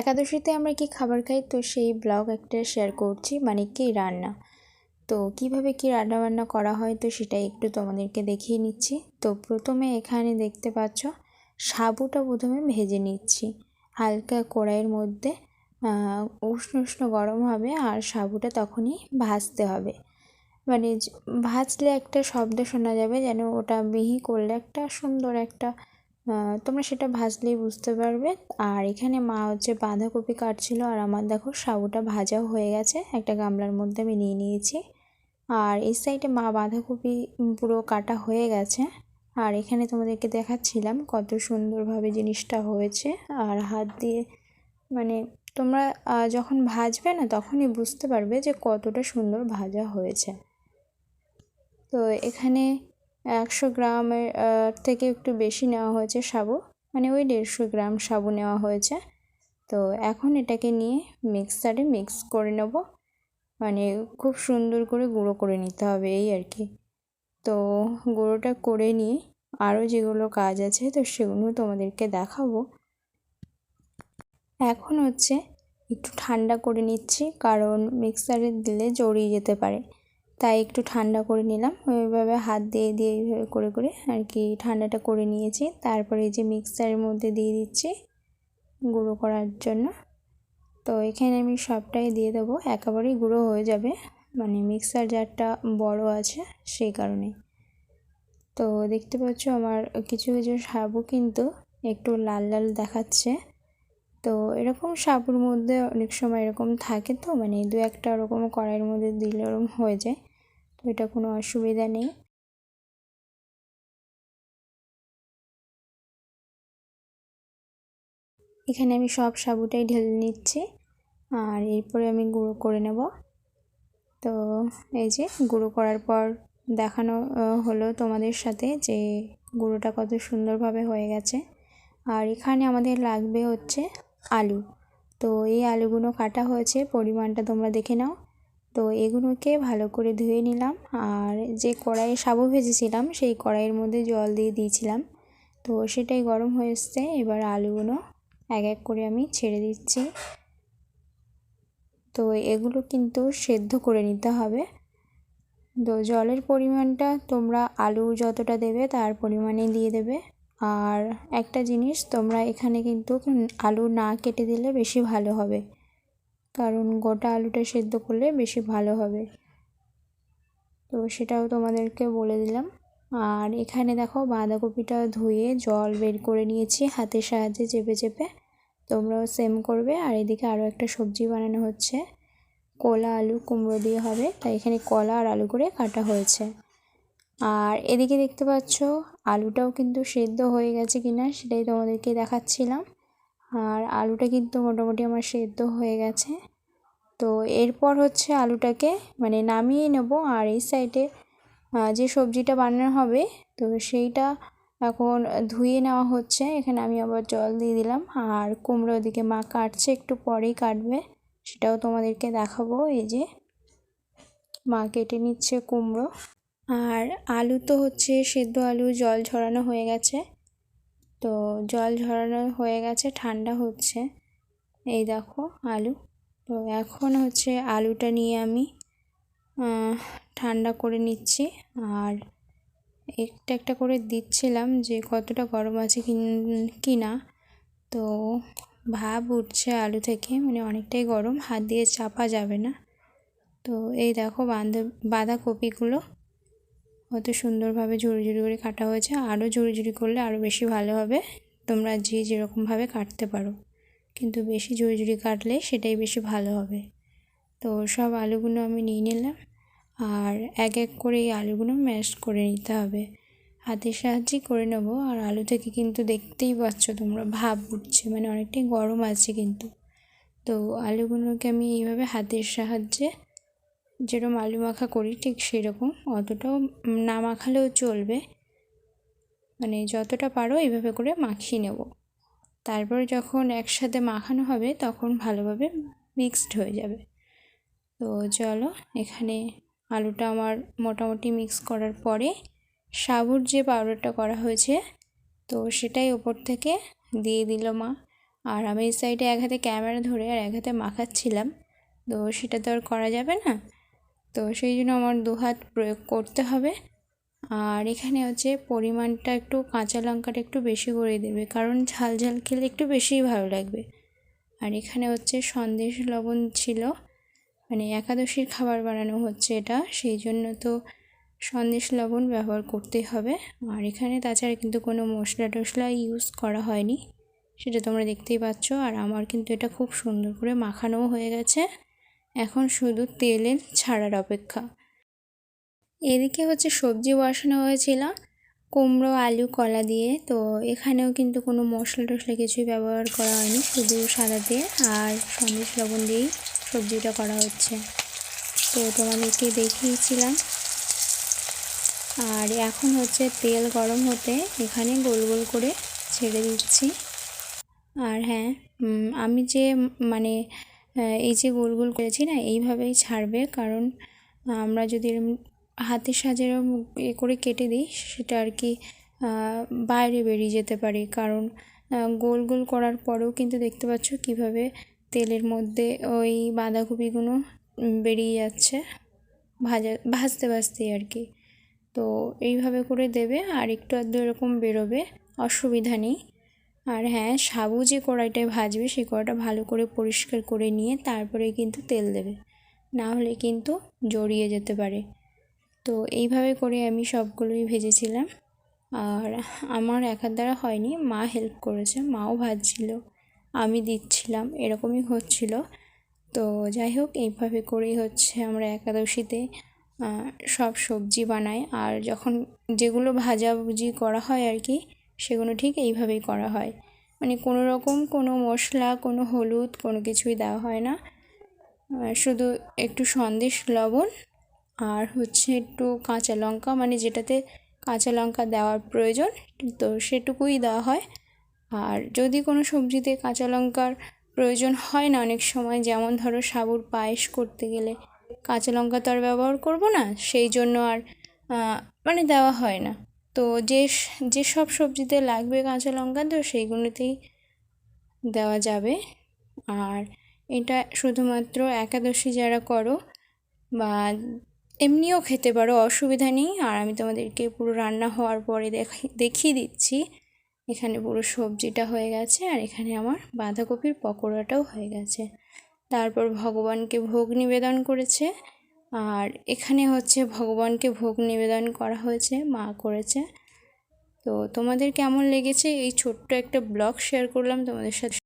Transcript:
একাদশীতে আমরা কি খাবার খাই? তো সেই ব্লগ একটা শেয়ার করছি। মানে কি রান্না? তো কীভাবে কি রান্না বান্না করা হয়? তো সেটা একটু তোমাদেরকে দেখিয়ে নিচ্ছি। তো প্রথমে এখানে দেখতে পাচ্ছ, সাবুটা প্রথমে ভেজে নিচ্ছি। হালকা কড়াইয়ের মধ্যে উষ্ণ উষ্ণ গরম হবে আর সাবুটা তখনই ভাজতে হবে। মানে ভাজলে একটা শব্দ শোনা যাবে যেন ওটা মিহি করলে একটা সুন্দর একটা তোমরা সেটা ভাজলেই বুঝতে পারবে। আর এখানে মা হচ্ছে বাঁধাকপি কাটছিল, আর আমার দেখো সাবুটা ভাজাও হয়ে গেছে, একটা গামলার মধ্যে আমি নিয়ে নিয়েছি। আর এই সাইডে মা বাঁধাকপি পুরো কাটা হয়ে গেছে। আর এখানে তোমাদেরকে দেখাচ্ছিলাম কত সুন্দরভাবে জিনিসটা হয়েছে। আর হাত দিয়ে মানে তোমরা যখন ভাজবে না তখনই বুঝতে পারবে যে কতটা সুন্দর ভাজা হয়েছে। তো এখানে একশো গ্রামের থেকে একটু বেশি নেওয়া হয়েছে সাবু। মানে ওই দেড়শো গ্রাম সাবু নেওয়া হয়েছে। তো এখন এটাকে নিয়ে মিক্সারে মিক্স করে নেব। মানে খুব সুন্দর করে গুঁড়ো করে নিতে হবে এই আর কি। তো গুঁড়োটা করে নিয়ে আরও যেগুলো কাজ আছে, তো সেগুলো তোমাদেরকে দেখাবো। এখন হচ্ছে একটু ঠান্ডা করে নিচ্ছি, কারণ মিক্সারে দিলে জড়িয়ে যেতে পারে। তাই একটু ঠান্ডা করে নিলাম। ওইভাবে হাত দিয়ে দিয়ে এইভাবে করে করে আর কি ঠান্ডাটা করে নিয়েছি। তারপরে এই যে মিক্সারের মধ্যে দিয়ে দিচ্ছি গুঁড়ো করার জন্য। তো এখানে আমি সবটাই দিয়ে দেবো। একেবারেই গুঁড়ো হয়ে যাবে। মানে মিক্সার জারটা বড় আছে সেই কারণে তো দেখতে পাচ্ছ আমার কিছু কিছু সাবু কিন্তু একটু লাল লাল দেখাচ্ছে। তো এরকম সাবুর মধ্যে অনেক সময় এরকম থাকে তো মানে দু একটা ওরকম কড়াইয়ের মধ্যে দিলে ওরকম হয়ে যায়, তো এটা কোনো অসুবিধা নেই। এখানে আমি সব সাবুটাই ঢেলে নিচ্ছি, আর এরপরে আমি গুঁড়ো করে নেব। তো এই যে গুঁড়ো করার পর দেখানো হলো তোমাদের সাথে যে গুঁড়োটা কত সুন্দরভাবে হয়ে গেছে। আর এখানে আমাদের লাগবে হচ্ছে আলু। তো এই আলুগুলো কাটা হয়েছে, পরিমাণটা তোমরা দেখে নাও। তো এগুলোকে ভালো করে ধুয়ে নিলাম, আর যে কড়াইয়ে সাবু ভেজেছিলাম, সেই কড়াইয়ের মধ্যে জল দিয়ে দিয়েছিলাম। তো সেটাই গরম হয়ে এবার আলুগুলো এক এক করে আমি ছেড়ে দিচ্ছি। তো এগুলো কিন্তু সেদ্ধ করে নিতে হবে। তো জলের পরিমাণটা তোমরা আলু যতটা দেবে, তার পরিমাণে দিয়ে দেবে। আর একটা জিনিস তোমরা এখানে কিন্তু আলু না কেটে দিলে বেশি ভালো হবে। কারণ গোটা আলুটা সেদ্ধ করলে বেশি ভালো হবে। তো সেটাও তোমাদেরকে বলে দিলাম। আর এখানে দেখো বাঁধাকপিটা ধুয়ে জল বের করে নিয়েছি হাতের সাহায্যে চেপে চেপে। তোমরাও সেম করবে। আর এদিকে আরও একটা সবজি বানানো হচ্ছে। কলা, আলু, কুমড়ো দিয়ে হবে। তাই এখানে কলা আর আলু করে কাটা হয়েছে। আর এদিকে দেখতে পাচ্ছ, আলুটাও কিন্তু সেদ্ধ হয়ে গেছে কিনা সেটাই তোমাদেরকে দেখাচ্ছিলাম। আর আলুটা কিন্তু মোটামুটি আমার সেদ্ধ হয়ে গেছে। তো এরপর হচ্ছে আলুটাকে মানে নামিয়ে নেব। আর এই সাইডে যে সবজিটা বানানো হবে, তো সেইটা এখন ধুয়ে নেওয়া হচ্ছে। এখানে আমি আবার জল দিয়ে দিলাম। আর কুমড়ো ওদিকে মা কাটছে, একটু পরেই কাটবে। সেটাও তোমাদেরকে দেখাবো। এই যে মা কেটে নিচ্ছে কুমড়ো। আর আলু তো হচ্ছে সেদ্ধ আলু, জল ঝরানো হয়ে গেছে। তো জল ঝরানো হয়ে গেছে, ঠান্ডা হচ্ছে। এই দেখো আলু। তো এখন হচ্ছে আলুটা নিয়ে আমি ঠান্ডা করে নিচ্ছি। আর একটা একটা করে দিচ্ছিলাম যে কতটা গরম আছে কি না তো ভাব উঠছে আলু থেকে মানে অনেকটাই গরম, হাত দিয়ে চাপা যাবে না। তো এই দেখো বাঁধা বাঁধাকপিগুলো। কত সুন্দরভাবে ঝুড়ি ঝুড়ি করে কাটা হয়েছে। আরও ঝুড়ি ঝুড়ি করলে আরও বেশি ভালো হবে। তোমরা যে যেরকমভাবে কাটতে পারো। কিন্তু বেশি ঝুড়ি ঝুড়ি কাটলে সেটাই বেশি ভালো হবে। তো সব আলুগুলো আমি নিয়ে নিলাম। আর এক এক করে এই আলুগুলো ম্যাশ করে নিতে হবে। হাতের সাহায্যেই করে নেব। আর আলু থেকে কিন্তু দেখতেই পাচ্ছ তোমরা, ভাব উঠছে। মানে অনেকটাই গরম আছে কিন্তু। তো আলুগুলোকে আমি এইভাবে হাতের সাহায্যে যেরকম আলু মাখা করি, ঠিক সেরকম। অতটাও না মাখালেও চলবে। মানে যতটা পারো এইভাবে করে মাখিয়ে নেব। তারপর যখন একসাথে মাখানো হবে, তখন ভালোভাবে মিক্সড হয়ে যাবে। তো চলো, এখানে আলুটা আমার মোটামুটি মিক্স করার পরে সাবুর যে পাউডারটা করা হয়েছে, তো সেটাই ওপর থেকে দিয়ে দিল মা। আর আমি এই সাইডে এক হাতে ক্যামেরা ধরে আর এক হাতে মাখাচ্ছিলাম। তো সেটা তো আর করা যাবে না। তো সেই জন্য আমার দু হাত প্রয়োগ করতে হবে। আর এখানে হচ্ছে পরিমাণটা একটু কাঁচা লঙ্কাটা একটু বেশি করে দেবে, কারণ ঝাল ঝাল খেলে একটু বেশিই ভালো লাগবে। আর এখানে হচ্ছে সন্দেশ লবণ ছিল মানে একাদশীর খাবার বানানো হচ্ছে এটা, সেই জন্য তো সন্দেশ লবণ ব্যবহার করতেই হবে। আর এখানে তাছাড়া কিন্তু কোনো মশলা টশলা ইউজ করা হয়নি, সেটা তোমরা দেখতেই পাচ্ছ। আর আমার কিন্তু এটা খুব সুন্দর করে মাখানোও হয়ে গেছে। এখন শুধু তেলের ছাড়ার অপেক্ষা। এদিকে হচ্ছে সবজি বসানো হয়েছিল, কুমড়ো, আলু, কলা দিয়ে। তো এখানেও কিন্তু কোনো মশলা টশলা কিছুই ব্যবহার করা হয়নি, শুধু সাদা দিয়ে আর সন্দেশ লবণ দিয়েই সবজিটা করা হচ্ছে। তো তোমাদেরকে দেখিয়েছিলাম। আর এখন হচ্ছে তেল গরম হতে এখানে গোল গোল করে ছেড়ে দিচ্ছি। আর হ্যাঁ আমি যে মানে এই যে গোল গোল করেছি না, এইভাবেই ছাড়বে। কারণ আমরা যদি হাতের সাজের এ করে কেটে দিই, সেটা আর কি বাইরে বেরিয়ে যেতে পারে। কারণ গোল গোল করার পরেও কিন্তু দেখতে পাচ্ছ কীভাবে তেলের মধ্যে ওই বাঁধাকপিগুলো বেরিয়ে যাচ্ছে। ভাজা, ভাজতে ভাজতেই আর কি। তো এইভাবে করে দেবে, আর একটু আধটু এরকম বেরোবে, অসুবিধা নেই। আর হ্যাঁ সাবু যে কড়াইটায় ভাজবে, সেই কড়াইটা ভালো করে পরিষ্কার করে নিয়ে তারপরে কিন্তু তেল দেবে। না হলে কিন্তু জড়িয়ে যেতে পারে। তো এইভাবে করে আমি সবগুলোই ভেজেছিলাম। আর আমার একার দ্বারা হয়নি, মা হেল্প করেছে, মাও ভাজছিল, আমি দিচ্ছিলাম, এরকমই হচ্ছিল। তো যাই হোক, এইভাবে করেই হচ্ছে আমরা একাদশীতে সব সবজি বানাই। আর যখন যেগুলো ভাজাভুজি করা হয় আর কি সেগুলো ঠিক এইভাবেই করা হয়। মানে কোনো রকম কোনো মশলা, কোনো হলুদ, কোনো কিছুই দেওয়া হয় না। শুধু একটু সন্দেশ লবণ আর হচ্ছে একটু কাঁচা লঙ্কা মানে যেটাতে কাঁচা লঙ্কা দেওয়ার প্রয়োজন, তো সেটুকুই দেওয়া হয়। আর যদি কোনো সবজিতে কাঁচা লঙ্কার প্রয়োজন হয় না অনেক সময়, যেমন ধরো সাবুর পায়েস করতে গেলে কাঁচা লঙ্কা তো আর ব্যবহার করব না, সেই জন্য আর মানে দেওয়া হয় না। তো যে যেসব সবজিতে লাগবে কাঁচা লঙ্কা, তো সেইগুলোতেই দেওয়া যাবে। আর এটা শুধুমাত্র একাদশী যারা করো বা এমনিও খেতে পারো, অসুবিধা নেই। আর আমি তোমাদেরকে পুরো রান্না হওয়ার পরে দেখিয়ে দিচ্ছি। এখানে পুরো সবজিটা হয়ে গেছে আর এখানে আমার বাঁধাকপির পকোড়াটাও হয়ে গেছে। তারপর ভগবানকে ভোগ নিবেদন করেছে। আর এখানে হচ্ছে ভগবানকে ভোগ নিবেদন করা হয়েছে, মা করেছে। তো তোমাদের কেমন লেগেছে? এই ছোট্ট একটা ব্লগ শেয়ার করলাম তোমাদের সাথে।